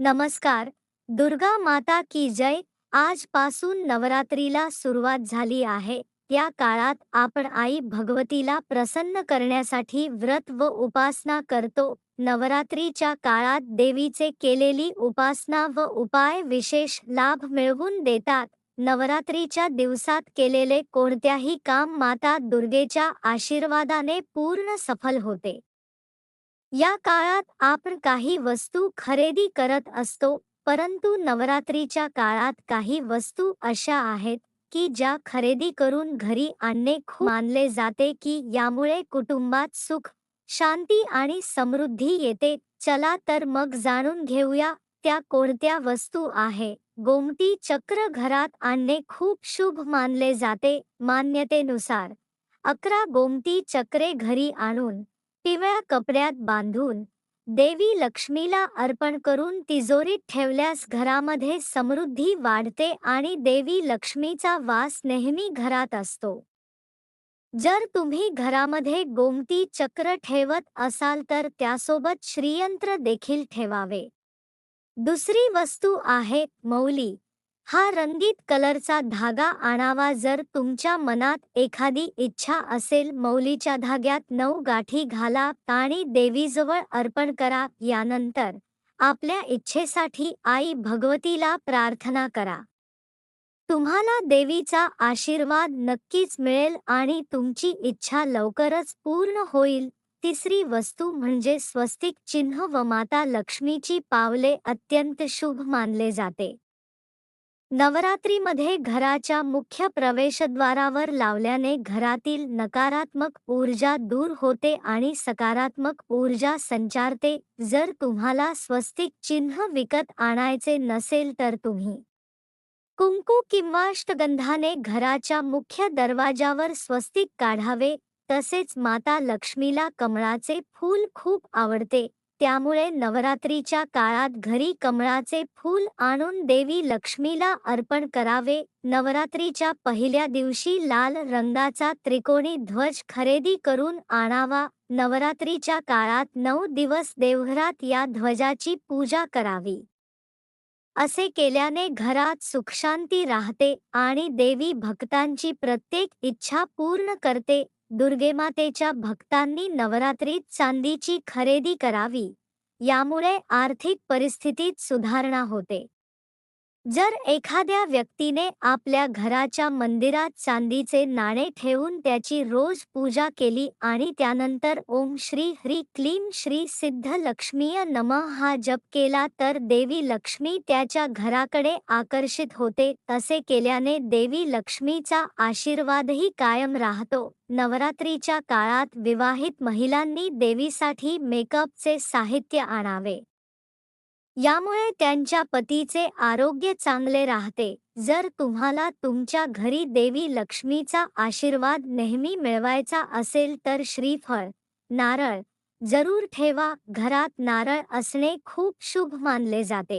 नमस्कार. दुर्गा माता की जय आजपासून नवरात्रीला सुरुवात झाली आहे. त्या काळात आपण आई भगवतीला प्रसन्न करण्यासाठी व्रत व उपासना करतो. नवरात्रीच्या काळात देवीचे केलेली उपासना व उपाय विशेष लाभ मिळवून देतात. नवरात्रीच्या दिवसात केलेले कोणत्याही काम माता दुर्गेच्या आशीर्वादाने पूर्ण सफल होते. या काळात आपण काही वस्तू खरेदी करत असतो परंतु नवरात्रीच्या काळात काही वस्तू अशा आहेत की ज्या खरेदी करून घरी आणणे खूप मानले जाते की यामुळे कुटुंबात सुख शांती आणि समृद्धी येते. चला तर मग जाणून घेऊया त्या कोणत्या वस्तू आहे. गोमती चक्र घरात आणणे खूप शुभ मानले जाते मान्यतेनुसार. अकरा गोमती चक्रे घरी आणून पिवळ्या कपड्यात बांधून देवी लक्ष्मीला अर्पण करून तिजोरीत ठेवल्यास घरामध्ये समृद्धी वाढते आणि देवी लक्ष्मीचा वास नेहमी घरात असतो. जर तुम्ही घरामध्ये गोमती चक्र ठेवत असाल तर त्यासोबत श्रीयंत्र देखील ठेवावे. दुसरी वस्तू आहे मौली. हा रंगीत कलरचा धागा आणावा जर तुमच्या मनात एखादी इच्छा असेल मौलीच्या धाग्यात नऊ गाठी घाला आणि देवीजवळ अर्पण करा यानंतर आपल्या इच्छेसाठी आई भगवतीला प्रार्थना करा. तुम्हाला देवीचा आशीर्वाद नक्कीच मिळेल आणि तुमची इच्छा लवकरच पूर्ण होईल. तिसरी वस्तू म्हणजे स्वस्तिक चिन्ह व माता लक्ष्मीची पावले अत्यंत शुभ मानले जाते. नवरात्रीमध्ये घराच्या मुख्य प्रवेशद्वारावर लावल्याने घरातील नकारात्मक ऊर्जा दूर होते आणि सकारात्मक ऊर्जा संचारते. जर तुम्हाला स्वस्तिक चिन्ह विकत आणायचे नसेल तर तुम्ही कुंकू किंवा अष्टगंधाने घराच्या मुख्य दरवाजावर स्वस्तिक काढावे. तसेच माता लक्ष्मीला कमळाचे फूल खूप आवडते. त्यामुळे नवरात्रीच्या काळात घरी कमळाचे फूल आणून देवी लक्ष्मीला अर्पण करावे. नवरात्रीच्या पहिल्या दिवशी लाल रंगाचा त्रिकोणी ध्वज खरेदी करून आणावा. नवरात्रीच्या काळात नऊ दिवस देवघरात या ध्वजाची पूजा करावी. असे केल्याने घरात सुखशांती राहते आणि देवी भक्तांची प्रत्येक इच्छा पूर्ण करते. दुर्गेमातेच्या भक्तांनी नवरात्रीत चांदीची खरेदी करावी. यामुळे आर्थिक परिस्थितीत सुधारणा होते. जर एखाद्या व्यक्तीने आपल्या घराच्या मंदिरात चांदीचे नाणे ठेवून त्याची रोज पूजा केली आणि त्यानंतर ओम श्री ह्री क्लीम श्री सिद्ध लक्ष्मीय नम हा जप केला तर देवी लक्ष्मी त्याच्या घराकडे आकर्षित होते. तसे केल्याने देवी लक्ष्मीचा आशीर्वादही कायम राहतो. नवरात्रीच्या काळात विवाहित महिलांनी देवीसाठी मेकअपचे साहित्य आणावे. यामुळे त्यांच्या पतीचे आरोग्य चांगले राहते. जर तुम्हाला तुमच्या घरी देवी लक्ष्मीचा आशीर्वाद नेहमी मिळवायचा असेल तर श्रीफळ नारळ जरूर ठेवा. घरात नारळ असणे खूप शुभ मानले जाते.